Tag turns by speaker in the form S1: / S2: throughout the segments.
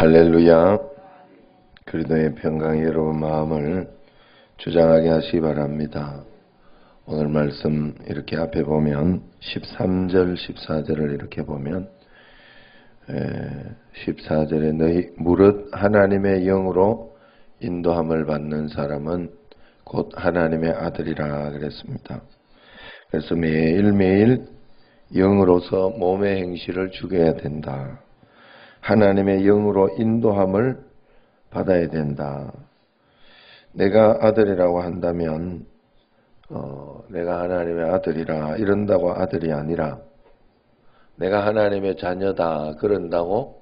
S1: 할렐루야. 그리도의 평강이 여러분 마음을 주장하게 하시기 바랍니다. 오늘 말씀 이렇게 앞에 보면 13절, 14절을 이렇게 보면 14절에 너희 무릇 하나님의 영으로 인도함을 받는 사람은 곧 하나님의 아들이라 그랬습니다. 그래서 매일매일 영으로서 몸의 행실을 죽여야 된다. 하나님의 영으로 인도함을 받아야 된다. 내가 아들이라고 한다면 어, 내가 하나님의 아들이라 이런다고 아들이 아니라 내가 하나님의 자녀다 그런다고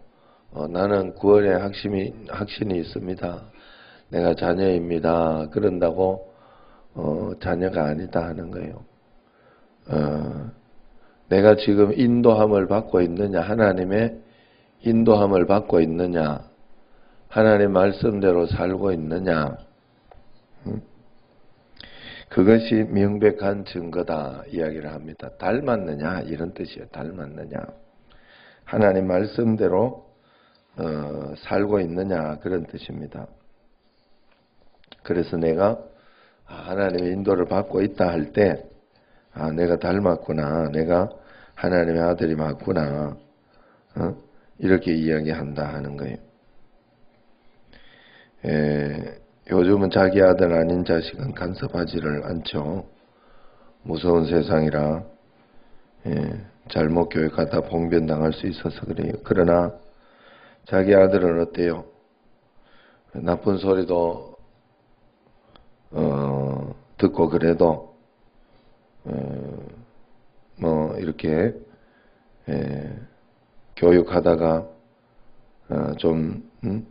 S1: 어, 나는 구원의 확신이, 확신이 있습니다. 내가 자녀입니다. 그런다고 어, 자녀가 아니다 하는 거예요. 어, 내가 지금 인도함을 받고 있느냐 하나님의 인도함을 받고 있느냐 하나님 말씀대로 살고 있느냐 그것이 명백한 증거다 이야기를 합니다. 닮았느냐 이런 뜻이에요. 닮았느냐 하나님 말씀대로 어, 살고 있느냐 그런 뜻입니다. 그래서 내가 아, 하나님의 인도를 받고 있다 할 때, 아, 내가 닮았구나. 내가 하나님의 아들이 맞구나. 어? 이렇게 이야기한다 하는 거예요. 에, 요즘은 자기 아들 아닌 자식은 간섭하지를 않죠. 무서운 세상이라 예, 잘못 교육하다 봉변당할 수 있어서 그래요. 그러나 자기 아들은 어때요? 나쁜 소리도 어, 듣고 그래도 어, 뭐 이렇게 예, 교육하다가 어, 좀 음?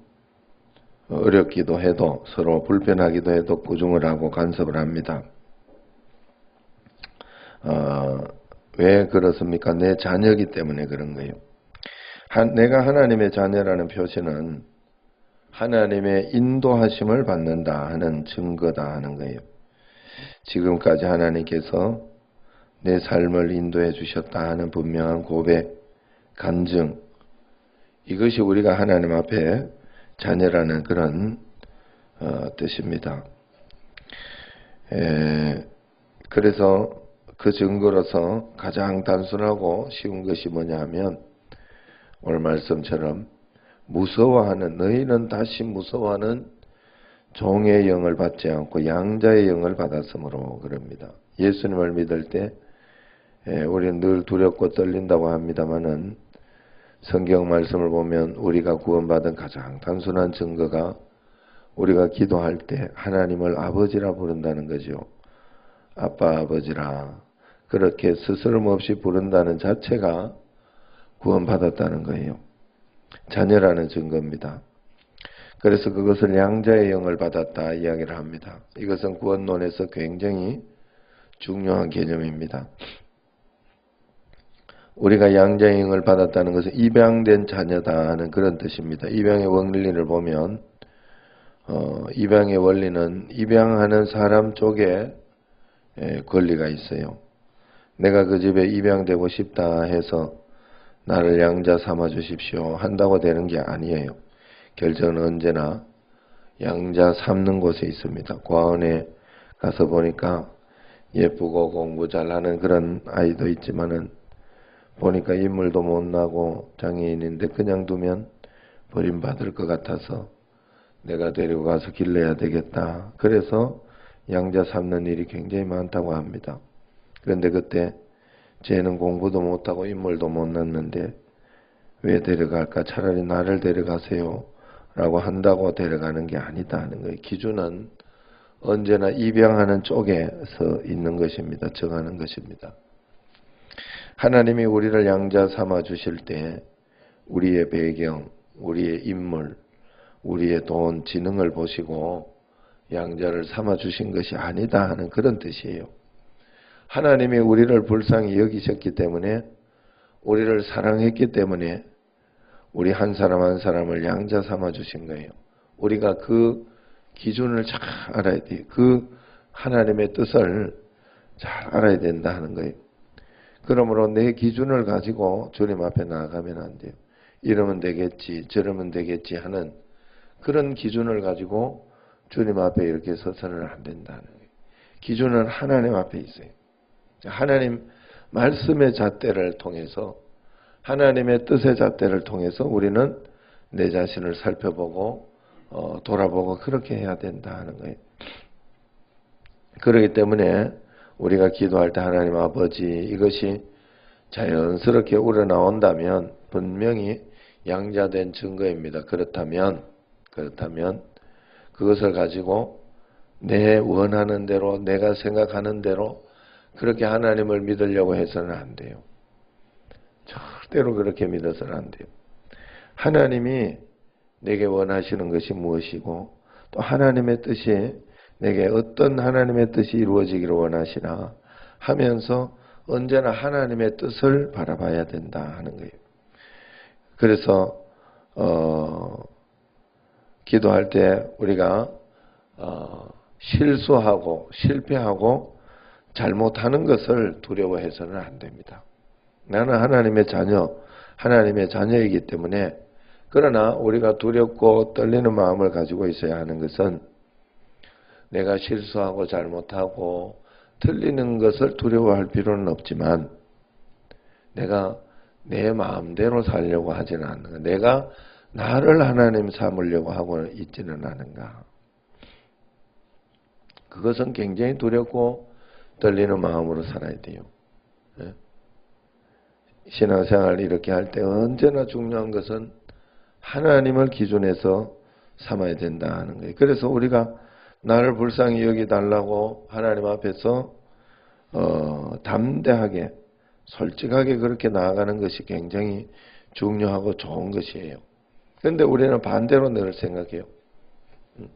S1: 어렵기도 해도 서로 불편하기도 해도 꾸중을 하고 간섭을 합니다. 어, 왜 그렇습니까? 내 자녀이기 때문에 그런 거예요. 한, 내가 하나님의 자녀라는 표시는 하나님의 인도하심을 받는다 하는 증거다 하는 거예요. 지금까지 하나님께서 내 삶을 인도해 주셨다 하는 분명한 고백, 간증, 이것이 우리가 하나님 앞에 자녀라는 그런 어, 뜻입니다. 에, 그래서 그 증거로서 가장 단순하고 쉬운 것이 뭐냐 하면 오늘 말씀처럼 무서워하는 너희는 다시 무서워하는 종의 영을 받지 않고 양자의 영을 받았으므로 그럽니다. 예수님을 믿을 때 우리는 늘 두렵고 떨린다고 합니다만은 성경 말씀을 보면 우리가 구원받은 가장 단순한 증거가 우리가 기도할 때 하나님을 아버지라 부른다는 거죠. 아빠 아버지라 그렇게 스스럼 없이 부른다는 자체가 구원받았다는 거예요. 자녀라는 증거입니다. 그래서 그것을 양자의 영을 받았다 이야기를 합니다. 이것은 구원론에서 굉장히 중요한 개념입니다. 우리가 양자의 영을 받았다는 것은 입양된 자녀다 하는 그런 뜻입니다. 입양의 원리를 보면 어, 입양의 원리는 입양하는 사람 쪽에 에, 권리가 있어요. 내가 그 집에 입양되고 싶다 해서 나를 양자 삼아 주십시오 한다고 되는 게 아니에요. 결정은 언제나 양자 삼는 곳에 있습니다. 과원에 가서 보니까 예쁘고 공부 잘하는 그런 아이도 있지만은 보니까 인물도 못 나고 장애인인데 그냥 두면 버림받을 것 같아서 내가 데리고 가서 길러야 되겠다. 그래서 양자 삼는 일이 굉장히 많다고 합니다. 그런데 그때 쟤는 공부도 못하고 인물도 못 낳는데 왜 데려갈까? 차라리 나를 데려가세요. 라고 한다고 데려가는 게 아니다 하는 거예요. 기준은 언제나 입양하는 쪽에서 있는 것입니다. 정하는 것입니다. 하나님이 우리를 양자 삼아 주실 때 우리의 배경, 우리의 인물, 우리의 돈, 지능을 보시고 양자를 삼아 주신 것이 아니다 하는 그런 뜻이에요. 하나님이 우리를 불쌍히 여기셨기 때문에 우리를 사랑했기 때문에 우리 한 사람 한 사람을 양자 삼아 주신 거예요. 우리가 그 기준을 잘 알아야 돼요. 그 하나님의 뜻을 잘 알아야 된다 하는 거예요. 그러므로 내 기준을 가지고 주님 앞에 나아가면 안 돼요. 이러면 되겠지, 저러면 되겠지 하는 그런 기준을 가지고 주님 앞에 이렇게 서서는 안 된다는 거예요. 기준은 하나님 앞에 있어요. 하나님 말씀의 잣대를 통해서 하나님의 뜻의 잣대를 통해서 우리는 내 자신을 살펴보고 어, 돌아보고 그렇게 해야 된다 하는 거예요. 그렇기 때문에 우리가 기도할 때 하나님 아버지 이것이 자연스럽게 우러나온다면 분명히 양자된 증거입니다. 그렇다면 그렇다면 그것을 가지고 내 원하는 대로 내가 생각하는 대로 그렇게 하나님을 믿으려고 해서는 안 돼요. 절대로 그렇게 믿어서는 안 돼요. 하나님이 내게 원하시는 것이 무엇이고 또 하나님의 뜻이 내게 어떤 하나님의 뜻이 이루어지기를 원하시나 하면서 언제나 하나님의 뜻을 바라봐야 된다 하는 거예요. 그래서 어, 기도할 때 우리가 어, 실수하고 실패하고 잘못하는 것을 두려워해서는 안 됩니다. 나는 하나님의 자녀, 하나님의 자녀이기 때문에 그러나 우리가 두렵고 떨리는 마음을 가지고 있어야 하는 것은 내가 실수하고 잘못하고 틀리는 것을 두려워할 필요는 없지만 내가 내 마음대로 살려고 하지는 않는가. 내가 나를 하나님 삼으려고 하고 있지는 않은가. 그것은 굉장히 두렵고 떨리는 마음으로 살아야 돼요. 예? 신앙생활 이렇게 할 때 언제나 중요한 것은 하나님을 기준에서 삼아야 된다 하는 거예요. 그래서 우리가 나를 불쌍히 여기 달라고 하나님 앞에서 어, 담대하게 솔직하게 그렇게 나아가는 것이 굉장히 중요하고 좋은 것이에요. 그런데 우리는 반대로 늘 생각해요. 음.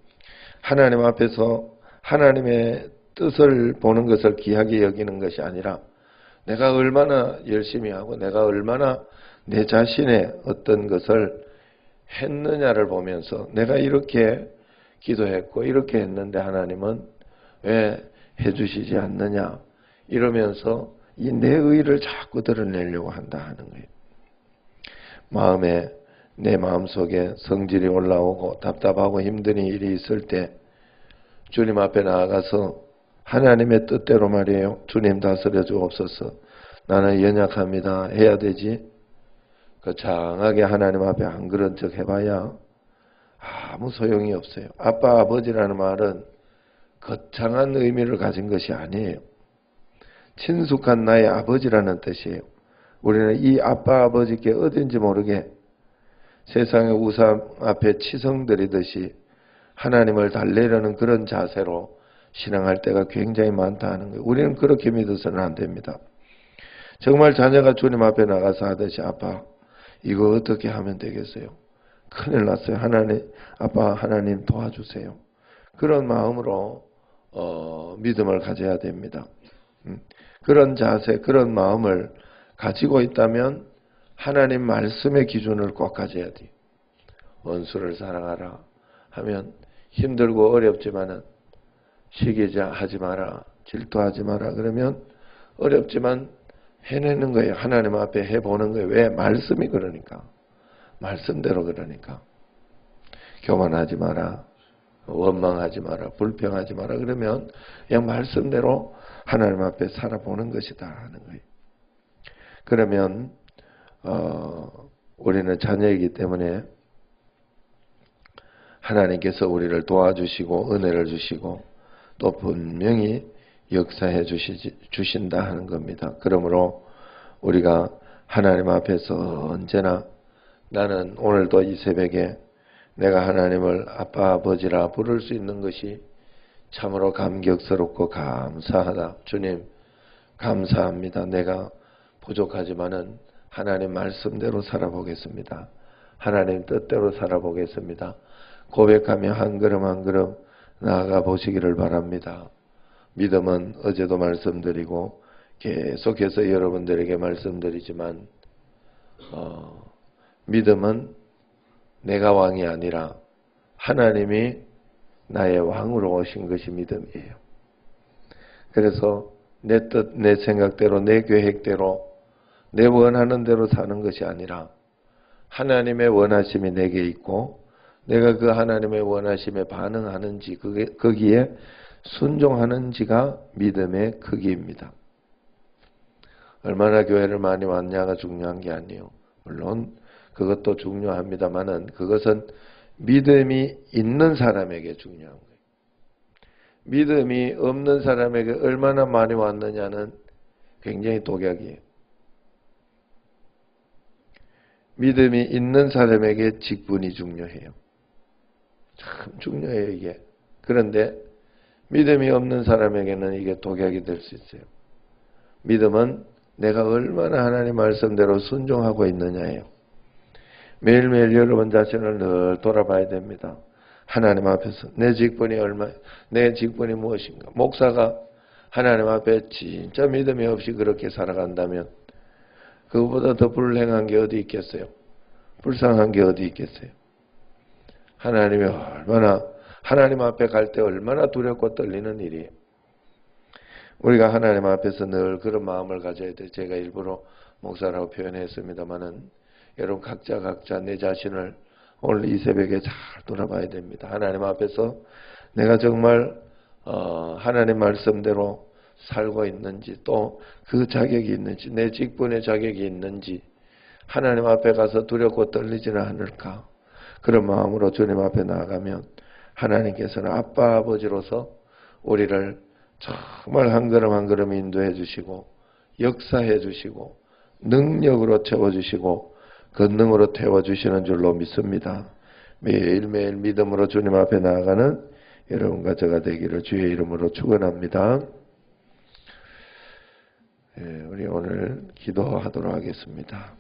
S1: 하나님 앞에서 하나님의 뜻을 보는 것을 귀하게 여기는 것이 아니라 내가 얼마나 열심히 하고 내가 얼마나 내 자신의 어떤 것을 했느냐를 보면서 내가 이렇게 기도했고 이렇게 했는데 하나님은 왜 해주시지 않느냐 이러면서 이 내 의를 자꾸 드러내려고 한다 하는 거예요. 마음에 내 마음 속에 성질이 올라오고 답답하고 힘든 일이 있을 때 주님 앞에 나아가서 하나님의 뜻대로 말이에요. 주님 다스려 주옵소서. 나는 연약합니다. 해야 되지. 그 장하게 하나님 앞에 안 그런 척 해봐야 아무 소용이 없어요. 아빠, 아버지라는 말은 거창한 의미를 가진 것이 아니에요. 친숙한 나의 아버지라는 뜻이에요. 우리는 이 아빠, 아버지께 어딘지 모르게 세상의 우상 앞에 치성들이듯이 하나님을 달래려는 그런 자세로 신앙할 때가 굉장히 많다 하는 거예요. 우리는 그렇게 믿어서는 안 됩니다. 정말 자녀가 주님 앞에 나가서 하듯이 아빠, 이거 어떻게 하면 되겠어요? 큰일 났어요. 하나님, 아빠, 하나님 도와주세요. 그런 마음으로 어, 믿음을 가져야 됩니다. 음, 그런 자세, 그런 마음을 가지고 있다면 하나님 말씀의 기준을 꼭 가져야 돼요. 원수를 사랑하라 하면 힘들고 어렵지만은 시기자 하지 마라, 질투하지 마라 그러면 어렵지만 해내는 거예요. 하나님 앞에 해보는 거예요. 왜? 말씀이 그러니까. 말씀대로 그러니까. 교만하지 마라. 원망하지 마라. 불평하지 마라. 그러면 그냥 말씀대로 하나님 앞에 살아보는 것이다 하는 거예요. 그러면 어, 우리는 자녀이기 때문에 하나님께서 우리를 도와주시고 은혜를 주시고 또 분명히 역사해 주시, 주신다 하는 겁니다. 그러므로 우리가 하나님 앞에서 언제나 나는 오늘도 이 새벽에 내가 하나님을 아빠 아버지라 부를 수 있는 것이 참으로 감격스럽고 감사하다. 주님 감사합니다. 내가 부족하지만은 하나님 말씀대로 살아보겠습니다. 하나님 뜻대로 살아보겠습니다. 고백하며 한 걸음 한 걸음 나아가 보시기를 바랍니다. 믿음은 어제도 말씀드리고 계속해서 여러분들에게 말씀드리지만 어, 믿음은 내가 왕이 아니라 하나님이 나의 왕으로 오신 것이 믿음이에요. 그래서 내 뜻, 내 생각대로, 내 계획대로, 내 원하는 대로 사는 것이 아니라 하나님의 원하심이 내게 있고 내가 그 하나님의 원하심에 반응하는지 그게, 거기에 순종하는지가 믿음의 크기입니다. 얼마나 교회를 많이 왔냐가 중요한 게 아니에요. 물론 그것도 중요합니다만은 그것은 믿음이 있는 사람에게 중요한 거예요. 믿음이 없는 사람에게 얼마나 많이 왔느냐는 굉장히 독약이에요. 믿음이 있는 사람에게 직분이 중요해요. 참 중요해요, 이게. 그런데 믿음이 없는 사람에게는 이게 독약이 될 수 있어요. 믿음은 내가 얼마나 하나님 말씀대로 순종하고 있느냐예요. 매일매일 여러분 자신을 늘 돌아봐야 됩니다. 하나님 앞에서 내 직분이 얼마, 내 직분이 무엇인가? 목사가 하나님 앞에 진짜 믿음이 없이 그렇게 살아간다면 그보다 더 불행한 게 어디 있겠어요? 불쌍한 게 어디 있겠어요? 하나님이 얼마나 하나님 앞에 갈 때 얼마나 두렵고 떨리는 일이에요. 우리가 하나님 앞에서 늘 그런 마음을 가져야 돼. 제가 일부러 목사라고 표현했습니다만은 여러분 각자 각자 내 자신을 오늘 이 새벽에 잘 돌아봐야 됩니다. 하나님 앞에서 내가 정말 어, 하나님 말씀대로 살고 있는지 또 그 자격이 있는지 내 직분의 자격이 있는지 하나님 앞에 가서 두렵고 떨리지는 않을까 그런 마음으로 주님 앞에 나아가면 하나님께서는 아빠 아버지로서 우리를 정말 한 걸음 한 걸음 인도해 주시고 역사해 주시고 능력으로 채워 주시고 권능으로 태워 주시는 줄로 믿습니다. 매일매일 믿음으로 주님 앞에 나아가는 여러분과 저가 되기를 주의 이름으로 축원합니다. 예, 우리 오늘 기도하도록 하겠습니다.